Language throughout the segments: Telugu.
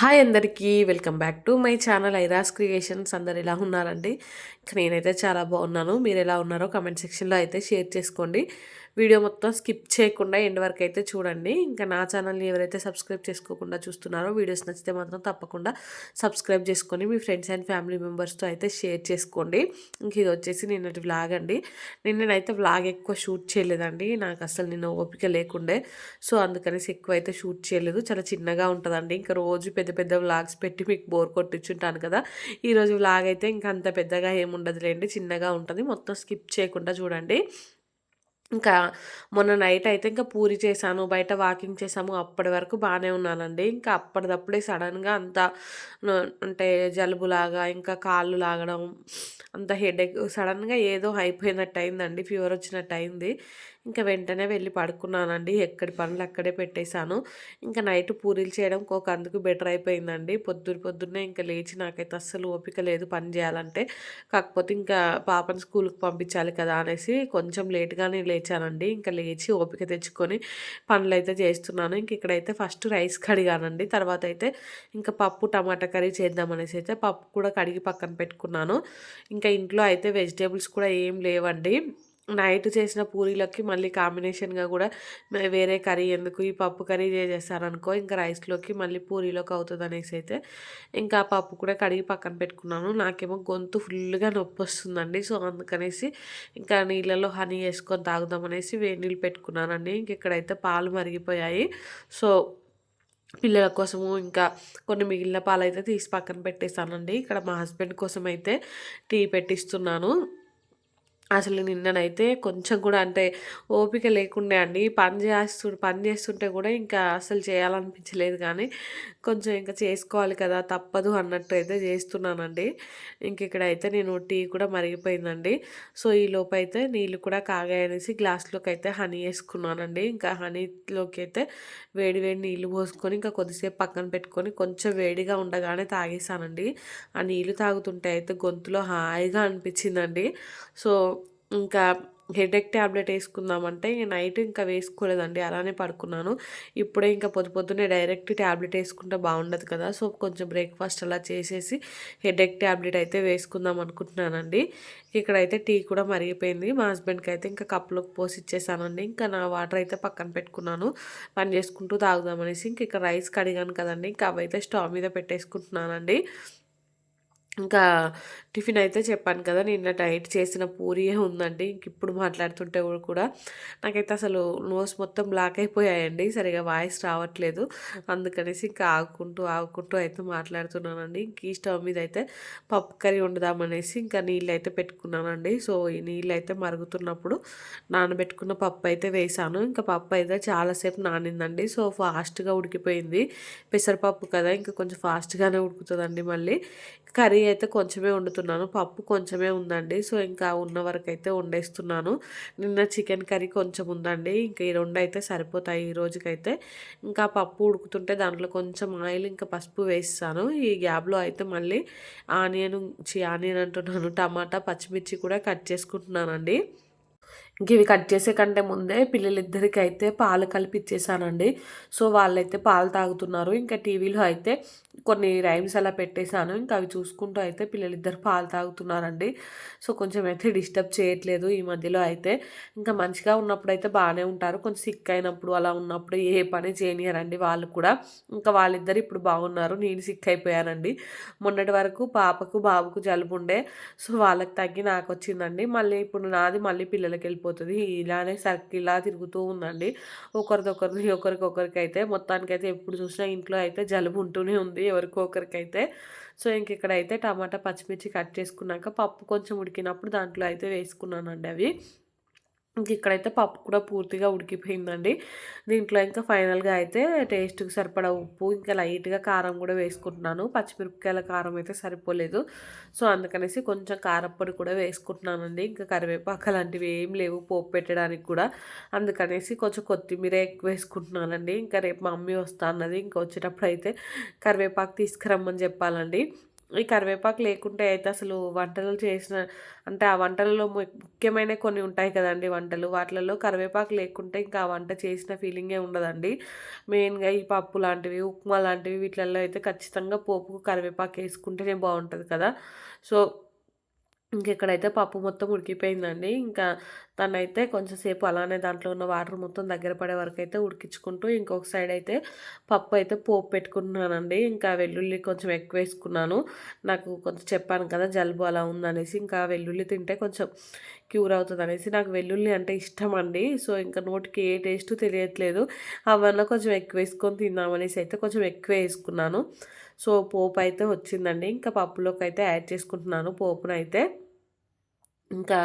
హాయ్ అందరికీ welcome back to my channel Airas creations అందరు ఎలా ఉన్నారండి? ఇక నేనైతే చాలా బాగున్నాను. మీరు ఎలా ఉన్నారో కమెంట్ సెక్షన్లో అయితే షేర్ చేసుకోండి. వీడియో మొత్తం స్కిప్ చేయకుండా ఎండ్ వరకు అయితే చూడండి. ఇంకా నా ఛానల్ని ఎవరైతే సబ్స్క్రైబ్ చేసుకోకుండా చూస్తున్నారో వీడియోస్ నచ్చితే మాత్రం తప్పకుండా సబ్స్క్రైబ్ చేసుకొని మీ ఫ్రెండ్స్ అండ్ ఫ్యామిలీ మెంబర్స్తో అయితే షేర్ చేసుకోండి. ఇంక ఇది వచ్చేసి నిన్నటి వ్లాగ్ అండి. నిన్ననైతే వ్లాగ్ ఎక్కువ షూట్ చేయలేదండి. నాకు అసలు నిన్న ఓపిక లేకుండే. సో అందుకనేసి ఎక్కువ అయితే షూట్ చేయలేదు. చాలా చిన్నగా ఉంటుందండి. ఇంకా రోజు పెద్ద పెద్ద వ్లాగ్స్ పెట్టి మీకు బోర్ కొట్టించుంటాను కదా. ఈరోజు వ్లాగ్ అయితే ఇంకా అంత పెద్దగా ఏముండదులేండి. చిన్నగా ఉంటుంది. మొత్తం స్కిప్ చేయకుండా చూడండి. ఇంకా మొన్న నైట్ అయితే ఇంకా పూరి చేశాను బయట వాకింగ్ చేసాము అప్పటి వరకు బాగానే ఉన్నానండి. ఇంకా అప్పటిదప్పుడే సడన్గా అంత అంటే జలుబులాగా ఇంకా కాళ్ళు లాగడం అంత హెడేక్ సడన్గా ఏదో అయిపోయినట్టు అయిందండి ఫీవర్ వచ్చినట్టు అయింది ఇంకా వెంటనే వెళ్ళి పడుకున్నానండి. ఎక్కడి పనులు అక్కడే పెట్టేశాను. ఇంకా నైట్ పూరీలు చేయడం ఒక అందుకు బెటర్ అయిపోయిందండి. పొద్దున్న పొద్దున్నే ఇంకా లేచి నాకైతే అస్సలు ఓపిక లేదు పని చేయాలంటే. కాకపోతే ఇంకా పాపని స్కూల్కి పంపించాలి కదా అనేసి కొంచెం లేట్గానే లేచానండి. ఇంకా లేచి ఓపిక తెచ్చుకొని పనులు అయితే చేస్తున్నాను. ఇంక ఇక్కడైతే ఫస్ట్ రైస్ కడిగానండి. తర్వాత అయితే ఇంకా పప్పు టమాటా కర్రీ చేద్దామనేసి అయితే పప్పు కూడా కడిగి పక్కన పెట్టుకున్నాను. ఇంకా ఇంట్లో అయితే వెజిటేబుల్స్ కూడా ఏం లేవండి. నైట్ చేసిన పూరీలకి మళ్ళీ కాంబినేషన్గా కూడా వేరే కర్రీ ఎందుకు ఈ పప్పు కర్రీ చేసేసారనుకో ఇంకా రైస్లోకి మళ్ళీ పూరీలోకి అవుతుంది అనేసి అయితే ఇంకా పప్పు కూడా కడిగి పక్కన పెట్టుకున్నాను. నాకేమో గొంతు ఫుల్గా నొప్పి వస్తుందండి సో అందుకనేసి ఇంకా నీళ్ళలో హనీ వేసుకొని తాగుదామనేసి వేడి నీళ్ళు పెట్టుకున్నానండి. ఇంక ఇక్కడైతే పాలు మరిగిపోయాయి. సో పిల్లల కోసము ఇంకా కొన్ని మిగిలిన పాలు అయితే తీసి పక్కన పెట్టేస్తానండి ఇక్కడ మా హస్బెండ్ కోసం అయితే టీ పెట్టిస్తున్నాను. అసలు నిన్ననైతే కొంచెం కూడా అంటే ఓపిక లేకుండే అండి. పని చేస్తు పని చేస్తుంటే కూడా ఇంకా అసలు చేయాలనిపించలేదు కానీ కొంచెం ఇంకా చేసుకోవాలి కదా తప్పదు అన్నట్టు అయితే చేస్తున్నానండి. ఇంక ఇక్కడ అయితే నేను టీ కూడా మరిగిపోయిందండి. సో ఈ లోపు అయితే నీళ్ళు కూడా కాగాయనేసి గ్లాస్లోకి అయితే హనీ వేసుకున్నానండి. ఇంకా హనీలోకి అయితే వేడి వేడి నీళ్ళు పోసుకొని ఇంకా కొద్దిసేపు పక్కన పెట్టుకొని కొంచెం వేడిగా ఉండగానే తాగేసానండి. ఆ నీళ్ళు తాగుతుంటే అయితే గొంతులో హాయిగా అనిపించిందండి. సో ఇంకా హెడేక్ ట్యాబ్లెట్ వేసుకుందామంటే నైట్ ఇంకా వేసుకోలేదండి అలానే పడుకున్నాను. ఇప్పుడే ఇంకా పొద్దు పొద్దునే డైరెక్ట్ ట్యాబ్లెట్ వేసుకుంటే బాగుండదు కదా సో కొంచెం బ్రేక్ఫాస్ట్ అలా చేసేసి హెడేక్ ట్యాబ్లెట్ అయితే వేసుకుందాం అనుకుంటున్నానండి. ఇక్కడైతే టీ కూడా మరిగిపోయింది మా హస్బెండ్కి అయితే ఇంకా కప్పులోకి పోసి ఇచ్చేసానండి ఇంకా నా వాటర్ అయితే పక్కన పెట్టుకున్నాను. పని చేసుకుంటూ తాగుదామనేసి ఇంక ఇక్కడ రైస్ కడిగాను కదండి ఇంకా అవైతే స్టవ్ మీద పెట్టేసుకుంటున్నానండి. ఇంకా టిఫిన్ అయితే చెప్పాను కదా నిన్న డైట్ చేసిన పూరియే ఉందండి. ఇంక ఇప్పుడు మాట్లాడుతుంటే కూడా నాకైతే అసలు నోస్ మొత్తం బ్లాక్ అయిపోయాయండి. సరిగా వాయిస్ రావట్లేదు. అందుకనేసి ఇంకా ఆగుకుంటూ ఆగుకుంటూ అయితే మాట్లాడుతున్నానండి. ఇంక ఈ స్టవ్ మీద అయితే పప్పు కర్రీ వండుదామనేసి ఇంకా నీళ్ళు అయితే పెట్టుకున్నానండి. సో ఈ నీళ్ళు అయితే మరుగుతున్నప్పుడు నానబెట్టుకున్న పప్పు అయితే వేసాను. ఇంకా పప్పు అయితే చాలాసేపు నానిందండి. సో ఫాస్ట్గా ఉడికిపోయింది. పెసరపప్పు కదా ఇంకా కొంచెం ఫాస్ట్గానే ఉడుకుతుందండి మళ్ళీ. కర్రీ అయితే కొంచెమే వండుతున్నాను పప్పు కొంచెమే ఉందండి. సో ఇంకా ఉన్న వరకు అయితే వండేస్తున్నాను. నిన్న చికెన్ కర్రీ కొంచెం ఉందండి. ఇంకా ఈ రెండు అయితే సరిపోతాయి ఈ రోజుకైతే. ఇంకా పప్పు ఉడుకుతుంటే దాంట్లో కొంచెం ఆయిల్ ఇంకా పసుపు వేస్తాను. ఈ గ్యాప్లో అయితే మళ్ళీ ఆనియన్ ఆనియన్ అంటున్నాను టమాటా పచ్చిమిర్చి కూడా కట్ చేసుకుంటున్నానండి. ఇంక ఇవి కట్ చేసే కంటే ముందే పిల్లలిద్దరికి అయితే పాలు కలిపి ఇచ్చేసానండి సో వాళ్ళైతే పాలు తాగుతున్నారు. ఇంకా టీవీలో అయితే కొన్ని రైమ్స్ అలా పెట్టేశాను. ఇంకా అవి చూసుకుంటూ అయితే పిల్లలిద్దరు పాలు తాగుతున్నారండి. సో కొంచెం అయితే డిస్టర్బ్ చేయట్లేదు ఈ మధ్యలో అయితే. ఇంకా మంచిగా ఉన్నప్పుడు అయితే బాగానే ఉంటారు. కొంచెం సిక్ అయినప్పుడు అలా ఉన్నప్పుడు ఏ పని చేయనియరండి వాళ్ళు కూడా. ఇంకా వాళ్ళిద్దరు ఇప్పుడు బాగున్నారు. నేను సిక్ అయిపోయానండి. మొన్నటి వరకు పాపకు బాబుకు జలుబు ఉండే. సో వాళ్ళకి తగ్గి నాకు వచ్చిందండి మళ్ళీ ఇప్పుడు నాది మళ్ళీ పిల్లలకి వెళ్ళిపోతుంది ఇలానే సర్కిల్ ఇలా తిరుగుతూ ఉందండి. ఒకరిదొకరిది ఒకరికొకరికి అయితే మొత్తానికైతే ఎప్పుడు చూసినా ఇంట్లో అయితే జలుబు ఉంటూనే ఉంది ఎవరికొకరికైతే సో ఇంక ఇక్కడైతే టమాటా పచ్చిమిర్చి కట్ చేసుకున్నాక పప్పు కొంచెం ఉడికినప్పుడు దాంట్లో అయితే వేసుకున్నానండి అవి. ఇంక ఇక్కడైతే పప్పు కూడా పూర్తిగా ఉడికిపోయిందండి. దీంట్లో ఇంకా ఫైనల్గా అయితే టేస్ట్కి సరిపడా ఉప్పు ఇంకా లైట్గా కారం కూడా వేసుకుంటున్నాను. పచ్చిమిరపకాయల కారం అయితే సరిపోలేదు. సో అందుకనేసి కొంచెం కారప్పొడి కూడా వేసుకుంటున్నానండి. ఇంకా కరివేపాకు అలాంటివి ఏం లేవు పోపు పెట్టడానికి కూడా. అందుకనేసి కొంచెం కొత్తిమీర ఎక్కువ వేసుకుంటున్నానండి. ఇంకా రేపు మా మమ్మీ వస్తా అన్నది. ఇంకా వచ్చేటప్పుడు అయితే కరివేపాకు తీసుకురమ్మని చెప్పాలండి. ఈ కరివేపాకు లేకుంటే అయితే అసలు వంటలు చేసిన అంటే ఆ వంటలలో ముఖ్యమైన కొన్ని ఉంటాయి కదండి వంటలు. వాటిలలో కరివేపాకు లేకుంటే ఇంకా ఆ వంట చేసిన ఫీలింగే ఉండదండి. మెయిన్గా ఈ పప్పు లాంటివి ఉప్మా లాంటివి వీటిలలో అయితే ఖచ్చితంగా పోపుకు కరివేపాకు వేసుకుంటేనే బాగుంటుంది కదా. సో ఇంకెక్కడైతే పప్పు మొత్తం ఉడికిపోయిందండి. ఇంకా తనైతే కొంచెంసేపు అలానే దాంట్లో ఉన్న వాటర్ మొత్తం దగ్గర పడే వరకు అయితే ఉడికించుకుంటూ ఇంకొక సైడ్ అయితే పప్పు అయితే పోపు పెట్టుకుంటున్నానండి ఇంకా వెల్లుల్లి కొంచెం ఎక్కువ వేసుకున్నాను. నాకు కొంచెం చెప్పాను కదా జలుబు అలా ఉందనేసి ఇంకా వెల్లుల్లి తింటే కొంచెం క్యూర్ అవుతుంది అనేసి నాకు వెల్లుల్లి అంటే ఇష్టం అండి సో ఇంకా నోటికి ఏ టేస్ట్ తెలియట్లేదు. అవన్నీ కొంచెం ఎక్కువ వేసుకొని తిందామనేసి అయితే కొంచెం ఎక్కువ వేసుకున్నాను. సో పోపు అయితే వచ్చిందండి. ఇంకా పప్పులోకి అయితే యాడ్ చేసుకుంటున్నాను. పోపునైతే ఇంకా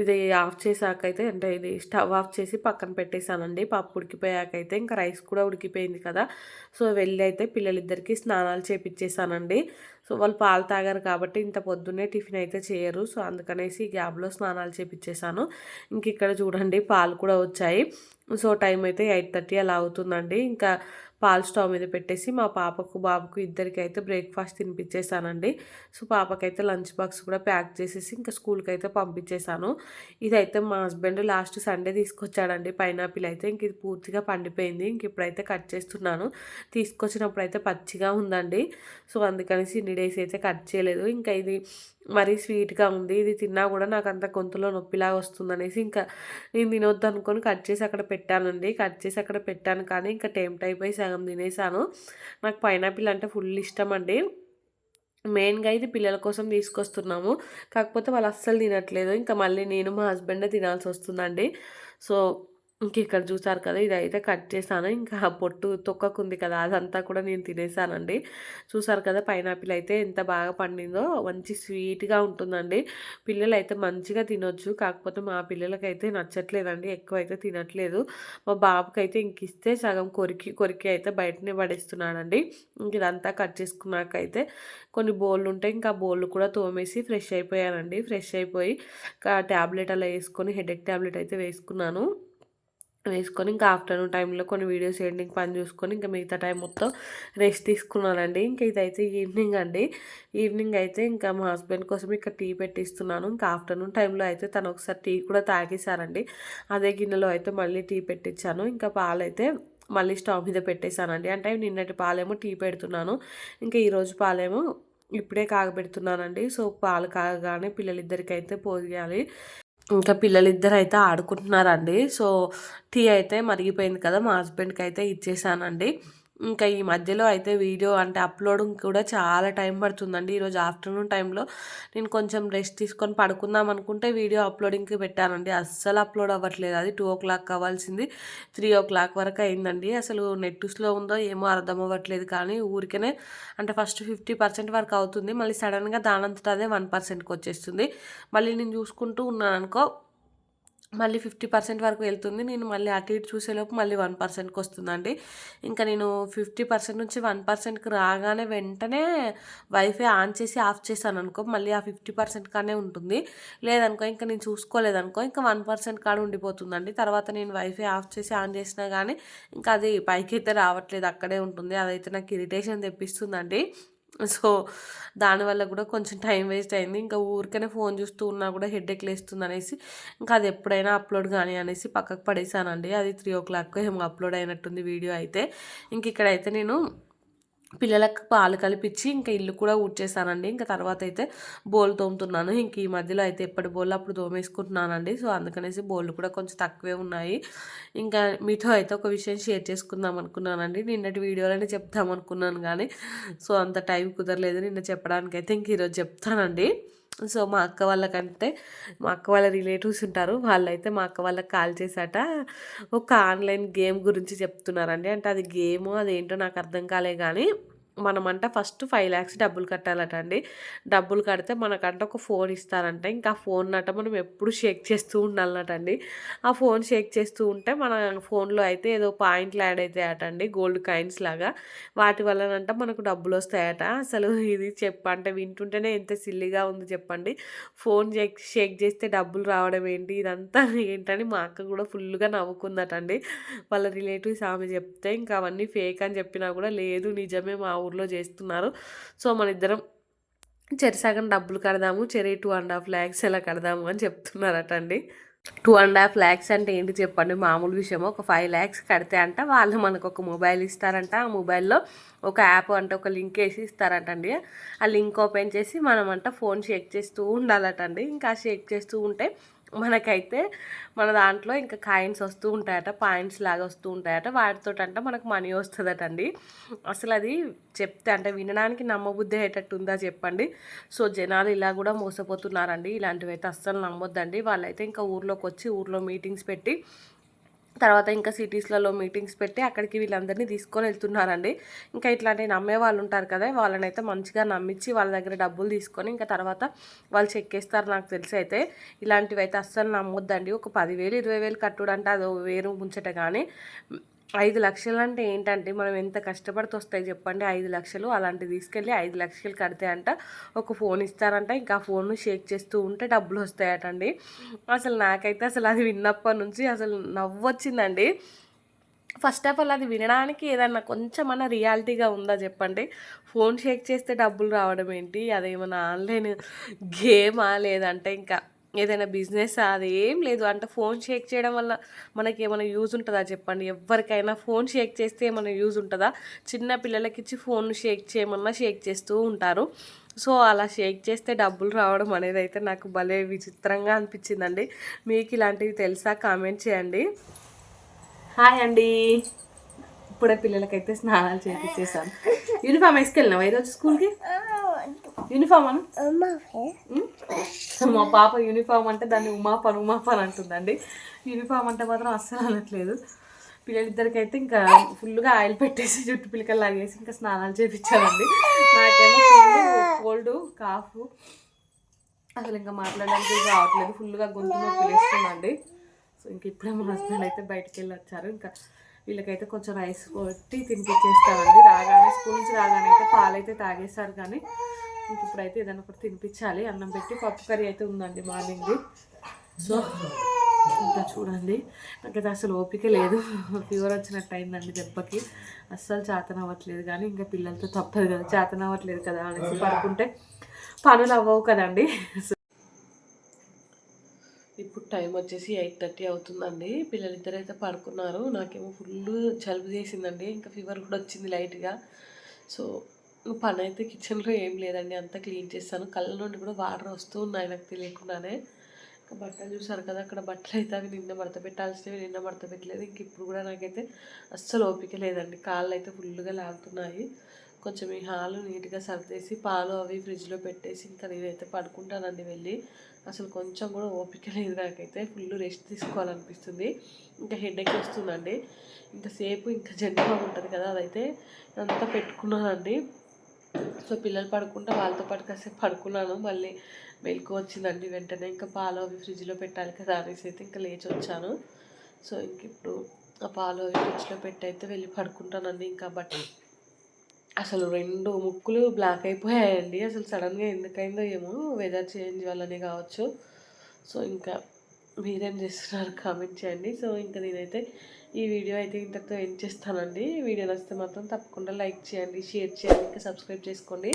ఇది ఆఫ్ చేసాకైతే అంటే ఇది స్టవ్ ఆఫ్ చేసి పక్కన పెట్టేశానండి. పప్పు ఉడికిపోయాక అయితే ఇంకా రైస్ కూడా ఉడికిపోయింది కదా. సో వెళ్ళి అయితే పిల్లలిద్దరికి స్నానాలు చేపించేసానండి సో వాళ్ళు పాలు తాగారు కాబట్టి ఇంత పొద్దున్నే టిఫిన్ అయితే చేయరు. సో అందుకనేసి గ్యాబ్లో స్నానాలు చేపించేశాను ఇంక ఇక్కడ చూడండి పాలు కూడా వచ్చాయి. సో టైం అయితే ఎయిట్ థర్టీ అలా అవుతుందండి. ఇంకా పాలు స్టవ్ మీద పెట్టేసి మా పాపకు బాబుకు ఇద్దరికి అయితే బ్రేక్ఫాస్ట్ తినిపించేసానండి సో పాపకైతే లంచ్ బాక్స్ కూడా ప్యాక్ చేసేసి ఇంకా స్కూల్కి అయితే పంపించేశాను ఇదైతే మా హస్బెండ్ లాస్ట్ సండే తీసుకొచ్చాడండి. పైనాపిల్ అయితే ఇంక ఇది పూర్తిగా పండిపోయింది. ఇంక ఇప్పుడైతే కట్ చేస్తున్నాను. తీసుకొచ్చినప్పుడు అయితే పచ్చిగా ఉందండి. సో అందుకనేసి ఇన్ని డేస్ అయితే కట్ చేయలేదు. ఇంకా ఇది మరీ స్వీట్గా ఉంది. ఇది తిన్నా కూడా నాకు అంత గొంతులో నొప్పిలాగా వస్తుంది అనేసి ఇంకా నేను తినొద్దు అనుకొని కట్ చేసి అక్కడ పెట్టానండి. కట్ చేసి అక్కడ పెట్టాను కానీ ఇంకా టైంట్ అయిపోయి సగం తినేసాను. నాకు పైనాపిల్ అంటే ఫుల్ ఇష్టం అండి. మెయిన్గా ఇది పిల్లల కోసం తీసుకొస్తున్నాము. కాకపోతే వాళ్ళు అస్సలు తినట్లేదు. ఇంకా మళ్ళీ నేను మా హస్బెండే తినాల్సి వస్తుందండి. సో ఇంక ఇక్కడ చూసారు కదా ఇదైతే కట్ చేశాను. ఇంకా పొట్టు తొక్కకుంది కదా అదంతా కూడా నేను తినేసానండి చూసారు కదా పైనాపిల్ అయితే ఎంత బాగా పండిందో మంచి స్వీట్గా ఉంటుందండి. పిల్లలు అయితే మంచిగా తినొచ్చు కాకపోతే మా పిల్లలకైతే నచ్చట్లేదండి ఎక్కువ అయితే తినట్లేదు. మా బాబుకైతే ఇంక ఇస్తే సగం కొరికి కొరికి అయితే బయటనే పడేస్తున్నాడండి. ఇంక ఇదంతా కట్ చేసుకున్నాకైతే కొన్ని బోళ్ళు ఉంటాయి ఇంకా బోళ్ళు కూడా తోమేసి ఫ్రెష్ అయిపోయానండి. ఫ్రెష్ అయిపోయి ట్యాబ్లెట్ అలా వేసుకొని హెడేక్ ట్యాబ్లెట్ అయితే వేసుకున్నాను. వేసుకొని ఇంకా ఆఫ్టర్నూన్ టైంలో కొన్ని వీడియోస్ ఎడిటింగ్ పని చూసుకొని ఇంకా మిగతా టైం మొత్తం రెస్ట్ తీసుకున్నానండి. ఇంకా ఇదైతే ఈవినింగ్ అండి. ఈవినింగ్ అయితే ఇంకా మా హస్బెండ్ కోసం ఇక్కడ టీ పెట్టిస్తున్నాను. ఇంకా ఆఫ్టర్నూన్ టైంలో అయితే తను ఒకసారి టీ కూడా తాగేశారండి. అదే గిన్నెలో అయితే మళ్ళీ టీ పెట్టించాను. ఇంకా పాలైతే మళ్ళీ స్టవ్ మీద పెట్టేశానండి. అంటే నిన్నటి పాలేమో టీ పెడుతున్నాను. ఇంకా ఈరోజు పాలేమో ఇప్పుడే కాగబెడుతున్నానండి. సో పాలు కాగగానే పిల్లలిద్దరికైతే అయితే పోయాలి. ఇంకా పిల్లలిద్దరు అయితే ఆడుకుంటున్నారండి. సో టీ అయితే మరిగిపోయింది కదా మా హస్బెండ్కి అయితే ఇచ్చేసానండి. ఇంకా ఈ మధ్యలో అయితే వీడియో అంటే అప్లోడింగ్ కూడా చాలా టైం పడుతుందండి. ఈరోజు ఆఫ్టర్నూన్ టైంలో నేను కొంచెం రెస్ట్ తీసుకొని పడుకుందాం అనుకుంటే వీడియో అప్లోడింగ్కి పెట్టానండి. అస్సలు అప్లోడ్ అవ్వట్లేదు. అది టూ ఓ క్లాక్ కావాల్సింది త్రీ ఓ క్లాక్ వరకు అయిందండి. అసలు నెట్ స్లో ఉందో ఏమో అర్థం అవ్వట్లేదు. కానీ ఊరికనే అంటే ఫస్ట్ ఫిఫ్టీ పర్సెంట్ వరకు అవుతుంది. మళ్ళీ సడన్గా దానంతటా అదే వన్ పర్సెంట్కి వచ్చేస్తుంది. మళ్ళీ నేను చూసుకుంటూ ఉన్నాను అనుకో మళ్ళీ ఫిఫ్టీ పర్సెంట్ వరకు వెళ్తుంది. నేను మళ్ళీ అటు ఇటు చూసేలోపు మళ్ళీ వన్ పర్సెంట్కి వస్తుందండి. ఇంకా నేను ఫిఫ్టీ పర్సెంట్ నుంచి వన్ పర్సెంట్కి రాగానే వెంటనే వైఫై ఆన్ చేసి ఆఫ్ చేశాను అనుకో మళ్ళీ ఆ ఫిఫ్టీ పర్సెంట్ కానే ఉంటుంది. లేదనుకో ఇంకా నేను చూసుకోలేదనుకో ఇంకా వన్ పర్సెంట్ కాడ ఉండిపోతుందండి. తర్వాత నేను వైఫై ఆఫ్ చేసి ఆన్ చేసినా కానీ ఇంకా అది పైకి అయితే రావట్లేదు. అక్కడే ఉంటుంది. అదైతే నాకు ఇరిటేషన్ తెప్పిస్తుందండి. సో దానివల్ల కూడా కొంచెం టైం వేస్ట్ అయింది. ఇంకా ఊరికనే ఫోన్ చూస్తూ ఉన్నా కూడా హెడ్ఏక్ లేస్తుంది అనేసి ఇంకా అది ఎప్పుడైనా అప్లోడ్ కానీ అనేసి పక్కకు పడేసానండి. అది త్రీ ఓ క్లాక్ ఏమో అప్లోడ్ అయినట్టుంది వీడియో అయితే. ఇంక ఇక్కడైతే నేను పిల్లలకు పాలు కలిపించి ఇంకా ఇల్లు కూడా ఊడ్చేసానండి. ఇంకా తర్వాత అయితే బోల్ తోముతున్నాను. ఇంక ఈ మధ్యలో అయితే ఎప్పటి బోల్ అప్పుడు తోమేసుకుంటున్నానండి. సో అందుకనేసి బోళ్ళు కూడా కొంచెం తక్కువే ఉన్నాయి. ఇంకా మీతో అయితే ఒక విషయం షేర్ చేసుకుందాం అనుకున్నానండి. నిన్నటి వీడియోలోనే చెప్తాం అనుకున్నాను కానీ సో అంత టైం కుదరలేదు నిన్న చెప్పడానికి అయితే ఇంక ఈరోజు చెప్తానండి. సో మా అక్క వాళ్ళకంటే మా అక్క వాళ్ళ రిలేటివ్స్ ఉంటారు. వాళ్ళైతే మా అక్క వాళ్ళకి కాల్ చేశాట. ఒక ఆన్లైన్ గేమ్ గురించి చెప్తున్నారండి. అంటే అది గేమ్ అదేంటో నాకు అర్థం కాలే కానీ మనమంట ఫస్ట్ ఫైవ్ ల్యాక్స్ డబ్బులు కట్టాలట అండి. డబ్బులు కడితే మనకంట ఒక ఫోన్ ఇస్తారంట. ఇంకా ఆ ఫోన్ అట మనం ఎప్పుడు షేక్ చేస్తూ ఉండాలన్నట అండి. ఆ ఫోన్ షేక్ చేస్తూ ఉంటే మన ఫోన్లో అయితే ఏదో పాయింట్లు యాడ్ అవుతాయట అండి. గోల్డ్ కాయిన్స్ లాగా. వాటి వల్లనంట మనకు డబ్బులు వస్తాయట. అసలు ఇది చెప్ప అంటే వింటుంటేనే ఎంత సిల్లిగా ఉంది చెప్పండి. ఫోన్ షేక్ షేక్ చేస్తే డబ్బులు రావడం ఏంటి? ఇదంతా ఏంటని మా అక్క కూడా ఫుల్గా నవ్వుకుందట అండి. వాళ్ళ రిలేటివ్స్ ఆమె చెప్తే ఇంకా అవన్నీ ఫేక్ అని చెప్పినా కూడా లేదు. నిజమే మా ఊర్లో చేస్తున్నారు. సో మన ఇద్దరం చెరి సగం డబ్బులు కడదాము చెరి టూ అండ్ హాఫ్ ల్యాక్స్ ఎలా కడదాము అని చెప్తున్నారట అండి టూ అండ్ హాఫ్ ల్యాక్స్ అంటే ఏంటి చెప్పండి? మామూలు విషయం ఒక ఫైవ్ ల్యాక్స్ కడితే అంట వాళ్ళు మనకు ఒక మొబైల్ ఇస్తారంట. ఆ మొబైల్లో ఒక యాప్ అంటే ఒక లింక్ వేసి ఇస్తారట అండి ఆ లింక్ ఓపెన్ చేసి మనం అంట ఫోన్ షేక్ చేస్తూ ఉండాలటండి. ఇంకా షేక్ చేస్తూ ఉంటే మనకైతే మన దాంట్లో ఇంకా కాయిన్స్ వస్తూ ఉంటాయట పాయింట్స్ లాగా వస్తూ ఉంటాయట. వాటితో అంట మనకు మనీ వస్తుందట అండి అసలు అది చెప్తే అంటే వినడానికి నమ్మబుద్ధి అయ్యేటట్టు ఉందా చెప్పండి. సో జనాలు ఇలా కూడా మోసపోతున్నారండి. ఇలాంటివి అయితే అస్సలు నమ్మొద్దండి. వాళ్ళైతే ఇంకా ఊర్లోకి వచ్చి ఊర్లో మీటింగ్స్ పెట్టి తర్వాత ఇంకా సిటీస్లలో మీటింగ్స్ పెట్టి అక్కడికి వీళ్ళందరినీ తీసుకొని వెళ్తున్నారండి. ఇంకా ఇట్లాంటి నమ్మే వాళ్ళు ఉంటారు కదా వాళ్ళని అయితే మంచిగా నమ్మించి వాళ్ళ దగ్గర డబ్బులు తీసుకొని ఇంకా తర్వాత వాళ్ళు చెక్కేస్తారు నాకు తెలిసి అయితే. ఇలాంటివి అయితే అస్సలు నమ్మొద్దండి. ఒక పదివేలు ఇరవై వేలు కట్టుడు అంటే అది వేరు ముంచట కానీ ఐదు లక్షలు అంటే ఏంటంటే మనం ఎంత కష్టపడితే వస్తాయి చెప్పండి. ఐదు లక్షలు అలాంటివి తీసుకెళ్ళి ఐదు లక్షలు కడితే అంట ఒక ఫోన్ ఇస్తారంట. ఇంకా ఆ ఫోన్ షేక్ చేస్తూ ఉంటే డబ్బులు వస్తాయటండి. అసలు నాకైతే అసలు అది విన్నప్పటి నుంచి అసలు నవ్వొచ్చిందండి. ఫస్ట్ ఆఫ్ ఆల్ అది వినడానికి ఏదన్నా కొంచెమన్నా రియాలిటీగా ఉందా చెప్పండి? ఫోన్ షేక్ చేస్తే డబ్బులు రావడం ఏంటి? అదేమన్నా ఆన్లైన్ గేమా లేదంటే ఇంకా ఏదైనా బిజినెస్ అది ఏం లేదు. అంటే ఫోన్ షేక్ చేయడం వల్ల మనకి ఏమైనా యూజ్ ఉంటుందా చెప్పండి? ఎవరికైనా ఫోన్ షేక్ చేస్తే ఏమైనా యూజ్ ఉంటుందా? చిన్న పిల్లలకి ఇచ్చి ఫోన్ షేక్ చేయమన్నా షేక్ చేస్తూ ఉంటారు. సో అలా షేక్ చేస్తే డబ్బులు రావడం అనేది అయితే నాకు భలే విచిత్రంగా అనిపించిందండి. మీకు ఇలాంటివి తెలుసా? కామెంట్ చేయండి. హాయ్ అండి. ఇప్పుడే పిల్లలకైతే స్నానాలు చేయించేసాను యూనిఫామ్ వేసుకెళ్ళినావా ఈరోజు స్కూల్కి? యూనిఫామ్ అను? మా పాప యూనిఫామ్ అంటే దాన్ని ఉమాపన్ ఉమాపన్ అంటుందండి. యూనిఫామ్ అంటే మాత్రం అస్సలు అనట్లేదు. పిల్లలిద్దరికి అయితే ఇంకా ఫుల్గా ఆయిల్ పెట్టేసి జుట్టు పిల్లకలు లాగేసి ఇంకా స్నానాలు చేయించాలండి నాకేమో కోల్డ్ కాఫ్ అసలు ఇంకా మాట్లాడడానికి రావట్లేదు. ఫుల్గా గొంతు నొప్పి వేస్తుందండి సో ఇంక ఇప్పుడే మా హస్బెండ్ అయితే బయటకు వెళ్ళి వచ్చారు. ఇంకా వీళ్ళకైతే కొంచెం రైస్ కొట్టి తినిపించేస్తామండి రాగానే స్కూల్ నుంచి రాగానే అయితే పాలైతే తాగేస్తారు కానీ ఇంక ఇప్పుడైతే ఏదైనా ఒకటి తినిపించాలి. అన్నం పెట్టి పప్పు కర్రీ అయితే ఉందండి మార్నింగ్. సో ఇంకా చూడండి. నాకైతే అసలు ఓపిక లేదు. ఫీవర్ వచ్చినట్టు అయిందండి దెబ్బకి. అస్సలు చేతన అవ్వట్లేదు కానీ ఇంకా పిల్లలతో తప్పదు కదా. చేతన అవ్వట్లేదు కదా అనేసి పడుకుంటే పనులు అవ్వవు కదండి. ఇప్పుడు టైం వచ్చేసి ఎయిట్ థర్టీ అవుతుందండి. పిల్లలిద్దరు అయితే పడుకున్నారు. నాకేమో ఫుల్ జలుబు చేసిందండి. ఇంకా ఫీవర్ కూడా వచ్చింది లైట్గా. సో పని అయితే కిచెన్లో ఏం లేదండి. అంతా క్లీన్ చేస్తాను. కళ్ళ నుండి కూడా వాటర్ వస్తూ ఉన్నాయి నాకు తెలియకుండానే. ఇంకా బట్టలు చూసారు కదా అక్కడ బట్టలు అయితే అవి నిన్న మడత పెట్టాల్సినవి నిన్న మడత పెట్టలేదు. ఇంక ఇప్పుడు కూడా నాకైతే అస్సలు ఓపిక లేదండి. కాళ్ళు అయితే ఫుల్గా లాగుతున్నాయి. కొంచెం ఈ హాలు నీట్గా సర్దేసి పాలు అవి ఫ్రిడ్జ్లో పెట్టేసి ఇంకా నేనైతే పడుకుంటానండి వెళ్ళి. అసలు కొంచెం కూడా ఓపిక లేదు నాకైతే. ఫుల్ రెస్ట్ తీసుకోవాలనిపిస్తుంది. ఇంకా హెడేక్ వస్తుందండి. ఇంతసేపు ఇంకా జెండా ఉంటుంది కదా అదైతే అంతా పెట్టుకున్నానండి. సో పిల్లలు పడుకుంటే వాళ్ళతో పాటు కాసేపు పడుకున్నాను. మళ్ళీ మెలకు వచ్చిందండి వెంటనే ఇంకా పాలు అవి ఫ్రిడ్జ్లో పెట్టాలి కదా అనేసి అయితే ఇంకా లేచి వచ్చాను. సో ఇంక ఇప్పుడు ఆ పాలు అవి ఫ్రిడ్జ్లో పెట్టి అయితే వెళ్ళి పడుకుంటానండి ఇంకా. బట్టలు అసలు రెండు ముక్కులు బ్లాక్ అయిపోయాయండి. అసలు సడన్గా ఎందుకైందో ఏమో వెదర్ చేంజ్ వల్లనే కావచ్చు. సో ఇంకా మీరేం చేస్తున్నారు కామెంట్ చేయండి. సో ఇంకా నేనైతే ఈ వీడియో అయితే ఇంతతో ఏం చేస్తానండి. వీడియో నచ్చితే మాత్రం తప్పకుండా లైక్ చేయండి షేర్ చేయండి ఇంకా సబ్స్క్రైబ్ చేసుకోండి.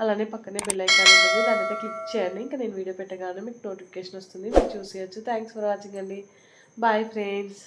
అలానే పక్కనే బెల్ ఐకాన్ ఉంటుంది దాని అయితే క్లిక్ చేయండి. ఇంకా నేను వీడియో పెట్టగానే మీకు నోటిఫికేషన్ వస్తుంది. మీరు చూసేయచ్చు. థ్యాంక్స్ ఫర్ వాచింగ్ అండి. Bye friends.